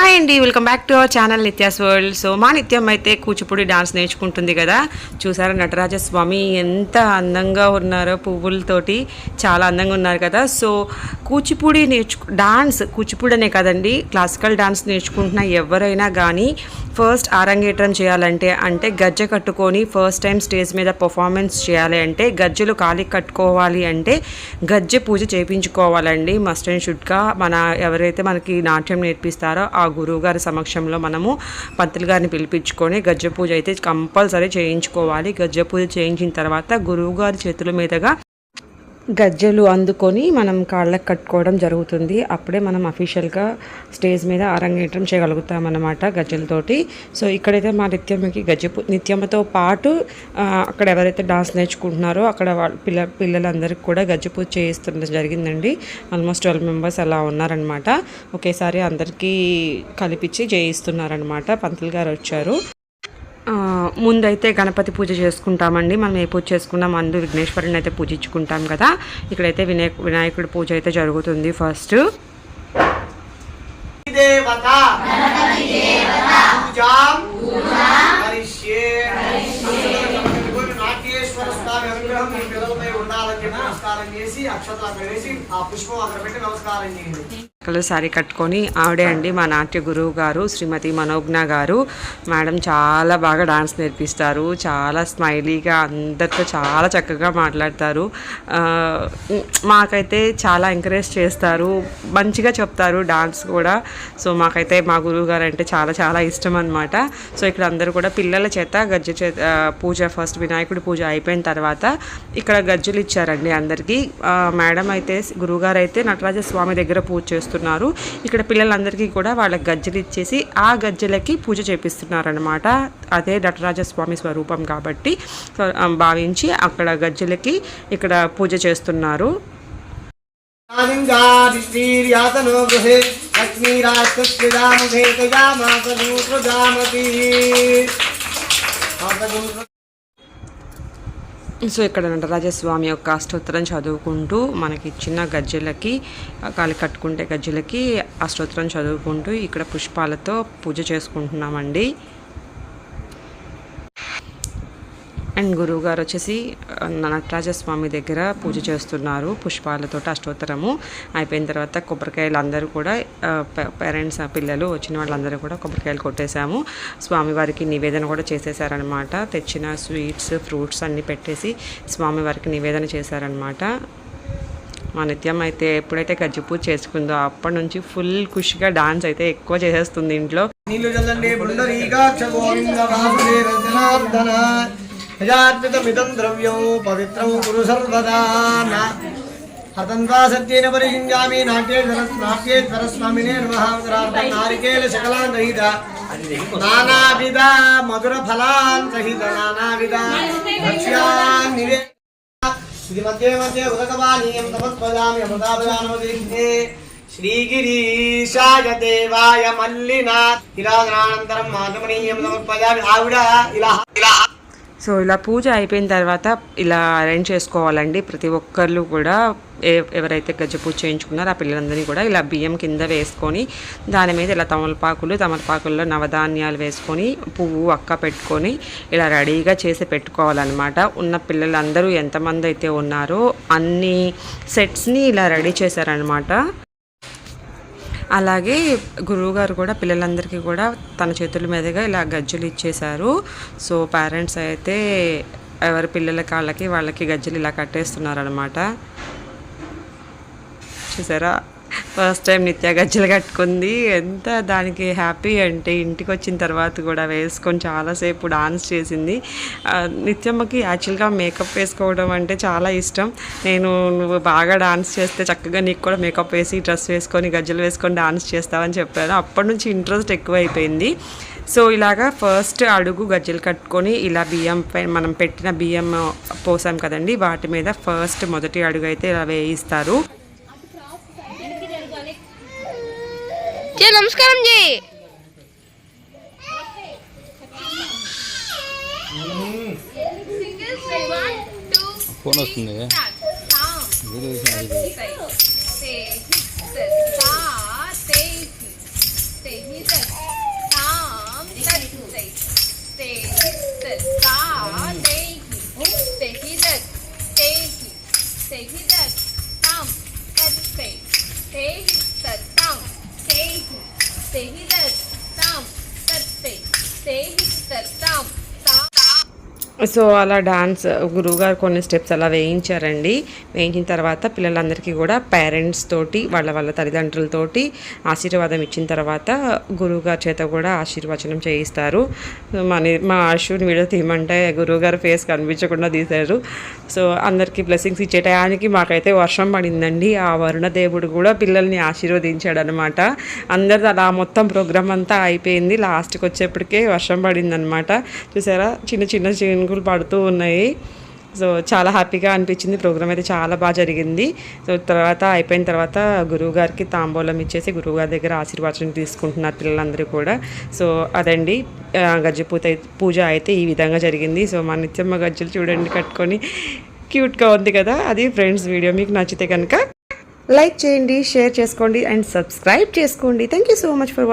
Hi అండి welcome back to our channel Nithya's world. So మా నిత్యం అయితే కూచిపూడి డాన్స్ నేర్చుకుంటుంది కదా. చూసారా నటరాజ స్వామి ఎంత అందంగా ఉన్నారో పువ్వులతోటి చాలా అందంగా ఉన్నారు కదా. సో కూచిపూడి నేర్చుకు డాన్స్ కూచిపూడి అనే కదండి క్లాసికల్ డాన్స్ నేర్చుకుంటున్న ఎవరైనా కానీ ఫస్ట్ ఆరంగేట్రం చేయాలంటే అంటే గజ్జె కట్టుకొని ఫస్ట్ టైం స్టేజ్ మీద పర్ఫార్మెన్స్ చేయాలి అంటే గజ్జెలు కాలికి కట్టుకోవాలి అంటే గజ్జె పూజ చేయించుకోవాలండి. మస్ట్ అండ్ షుడ్గా మన ఎవరైతే మనకి నాట్యం నేర్పిస్తారో ఆ గురువు గారి సమక్షంలో మనము పంతులు గారిని పిలిపించుకొని గజ్జె పూజ అయితే కంపల్సరీ చేయించుకోవాలి. గజ్జె పూజ చేయించిన తర్వాత గురువు గారి చేతుల మీదుగా గజ్జెలు అందుకొని మనం కాళ్ళకి కట్టుకోవడం జరుగుతుంది. అప్పుడే మనం అఫీషియల్గా స్టేజ్ మీద అరంగేట్రం చేయగలుగుతాం అన్నమాట గజ్జెలతోటి. సో ఇక్కడైతే మా నిత్యమ్మకి గజ్జె పూ- నిత్యమ్మతో పాటు అక్కడ ఎవరైతే డాన్స్ నేర్చుకుంటున్నారో అక్కడ వాళ్ళ పిల్ల పిల్లలందరికీ కూడా గజ్జె పూజ చేయిస్తుండడం జరిగిందండి. ఆల్మోస్ట్ ట్వెల్వ్ మెంబర్స్ అలా ఉన్నారనమాట ఒకేసారి అందరికీ కలిపించి చేయిస్తున్నారనమాట పంతులు గారు వచ్చారు. ముందైతే గణపతి పూజ చేసుకుంటామండి. మనం ఏ పూజ చేసుకున్నా మందు విఘ్నేశ్వరుని అయితే పూజించుకుంటాం కదా. ఇక్కడైతే వినాయక వినాయకుడి పూజ అయితే జరుగుతుంది ఫస్ట్. దేవత. స్వామి అనుగ్రహం ఉండాలని నమస్కారం చేసి అక్షతలు అక్కడ వేసి ఆ పుష్పం అక్కడ పెట్టి నమస్కారం చేయండి. కలర్ శారీ కట్టుకొని ఆవిడే అండి మా నాట్య గురువు గారు శ్రీమతి మనోజ్ఞ గారు. మేడం చాలా బాగా డాన్స్ నేర్పిస్తారు. చాలా స్మైలీగా అందరితో చాలా చక్కగా మాట్లాడతారు. మాకైతే చాలా ఎంకరేజ్ చేస్తారు. మంచిగా చెప్తారు డాన్స్ కూడా. సో మాకైతే మా గురువు గారు అంటే చాలా చాలా ఇష్టం అనమాట సో ఇక్కడ అందరూ కూడా పిల్లల చేత గజ్జె చేత పూజ ఫస్ట్ వినాయకుడి పూజ అయిపోయిన తర్వాత ఇక్కడ గజ్జులు ఇచ్చారండి అందరికీ. మేడం అయితే గురువుగారు అయితే నటరాజ స్వామి దగ్గర పూజ చేస్తారు చేస్తున్నారు. ఇక్కడ పిల్లలందరికీ కూడా వాళ్ళకి గజ్జెలు ఇచ్చేసి ఆ గజ్జెలకి పూజ చేపిస్తున్నారు అనమాట అదే నటరాజస్వామి స్వరూపం కాబట్టి భావించి అక్కడ గజ్జెలకి ఇక్కడ పూజ చేస్తున్నారు. సో ఇక్కడ నటరాజస్వామి యొక్క అష్టోత్తరం చదువుకుంటూ మనకి ఇచ్చిన గజ్జెలకి కాలి కట్టుకుంటే గజ్జెలకి అష్టోత్తరం చదువుకుంటూ ఇక్కడ పుష్పాలతో పూజ చేసుకుంటున్నామండి. అండ్ గురువుగారు వచ్చేసి నటరాజస్వామి దగ్గర పూజ చేస్తున్నారు పుష్పాలతో అష్టోత్తరము అయిపోయిన తర్వాత కొబ్బరికాయలు అందరూ కూడా పేరెంట్స్ పిల్లలు వచ్చిన వాళ్ళందరూ కూడా కొబ్బరికాయలు కొట్టేశాము. స్వామివారికి నివేదన కూడా చేసేసారనమాట తెచ్చిన స్వీట్స్ ఫ్రూట్స్ అన్నీ పెట్టేసి స్వామివారికి నివేదన చేశారనమాట మా నిత్యం అయితే ఎప్పుడైతే గజ్జి పూజ చేసుకుందో అప్పటి నుంచి ఫుల్ ఖుషిగా డాన్స్ అయితే ఎక్కువ చేసేస్తుంది ఇంట్లో. నీళ్ళు చల్లండి పుండరీకాక్ష ద్రవ్యం పవిత్రం కురు సర్వదా హతంతా సత్యేన పరిహింజామి నాట్యేశ్వర నాట్యేశ్వర స్వామినే నమః నారికేల శకలాన్ రహిత నానావిధ మధుర ఫలాన్ సహిత నానావిధ. భక్ష్యాన్ నివే ఇది మధ్య మధ్య ఉదకవానీయం తమస్పదామి అమృతాపదానమదేశే శ్రీగిరీశాయ దేవాయ మల్లినా అనంతరం మాధమనీయం సమర్పయామి. ఆవిడ ఇలా ఇలా సో ఇలా పూజ అయిపోయిన తర్వాత ఇలా అరేంజ్ చేసుకోవాలండి. ప్రతి ఒక్కళ్ళు కూడా ఏ- ఎవరైతే గజ్జ పూజ చేయించుకున్నారో ఆ పిల్లలందరినీ కూడా ఇలా బియ్యం కింద వేసుకొని దాని మీద ఇలా తమలపాకులు తమలపాకుల్లో నవధాన్యాలు వేసుకొని పువ్వు అక్క పెట్టుకొని ఇలా రెడీగా చేసి పెట్టుకోవాలన్నమాట. ఉన్న పిల్లలందరూ ఎంతమంది అయితే ఉన్నారో అన్ని సెట్స్ని ఇలా రెడీ చేశారనమాట అలాగే గురువుగారు కూడా పిల్లలందరికీ కూడా తన చేతుల మీదుగా ఇలా గజ్జలు ఇచ్చేశారు. సో పేరెంట్స్ అయితే ఎవరి పిల్లల కాళ్ళకి వాళ్ళకి గజ్జలు ఇలా కట్టేస్తున్నారు అనమాట చూసారా? ఫస్ట్ టైం నిత్య గజ్జలు కట్టుకుంది. ఎంత దానికి హ్యాపీ అంటే ఇంటికి వచ్చిన తర్వాత కూడా వేసుకొని చాలాసేపు డాన్స్ చేసింది. నిత్యమ్మకి యాక్చువల్గా మేకప్ వేసుకోవడం అంటే చాలా ఇష్టం. నేను నువ్వు బాగా డాన్స్ చేస్తే చక్కగా నీకు కూడా మేకప్ వేసి డ్రెస్ వేసుకొని గజ్జలు వేసుకొని డాన్స్ చేస్తావని చెప్పాను అప్పటి నుంచి ఇంట్రెస్ట్ ఎక్కువైపోయింది. సో ఇలాగా ఫస్ట్ అడుగు గజ్జలు కట్టుకొని ఇలా బియ్యం పై మనం పెట్టిన బియ్యం పోసాం కదండి. వాటి మీద ఫస్ట్ మొదటి అడుగు అయితే ఇలా వేయిస్తారు. జీ నమస్కారం జీ. ఫోన్ వస్తుంది. Video gostei desse tetão. So అలా డాన్స్ గురువుగారు కొన్ని స్టెప్స్ అలా వేయించారండి. వేయించిన తర్వాత పిల్లలందరికీ కూడా పేరెంట్స్ తోటి వాళ్ళ వాళ్ళ తల్లిదండ్రులతోటి ఆశీర్వాదం ఇచ్చిన తర్వాత గురువుగారి చేత కూడా ఆశీర్వచనం చేయిస్తారు. మన మా ఆశుని వీడియో తీయమంటే గురువుగారు ఫేస్ కనిపించకుండా తీశారు. సో అందరికీ బ్లెస్సింగ్స్ ఇచ్చే టయానికి మాకైతే వర్షం పడిందండి. ఆ వరుణదేవుడు కూడా పిల్లల్ని ఆశీర్వదించాడు అనమాట అందరిది అలా మొత్తం ప్రోగ్రామ్ అంతా అయిపోయింది. లాస్ట్కి వచ్చేప్పటికే వర్షం పడిందనమాట. చూసారా? చిన్న చిన్న చినుకులు పడుతూ ఉన్నాయి. సో చాలా హ్యాపీగా అనిపించింది. ప్రోగ్రామ్ అయితే చాలా బాగా జరిగింది. సో తర్వాత అయిపోయిన తర్వాత గురువు గారికి తాంబూలం ఇచ్చేసి గురువు గారి దగ్గర ఆశీర్వాచనం తీసుకుంటున్నారు పిల్లలందరూ కూడా. సో అదండి. ఆ, పూజ అయితే ఈ విధంగా జరిగింది. సో మా నిత్యమ్మ గజ్జలు చూడండి కట్టుకొని క్యూట్గా ఉంది కదా. అది ఫ్రెండ్స్ వీడియో మీకు నచ్చితే కనుక లైక్ చేయండి షేర్ చేసుకోండి అండ్ సబ్స్క్రైబ్ చేసుకోండి. Thank you so much for watching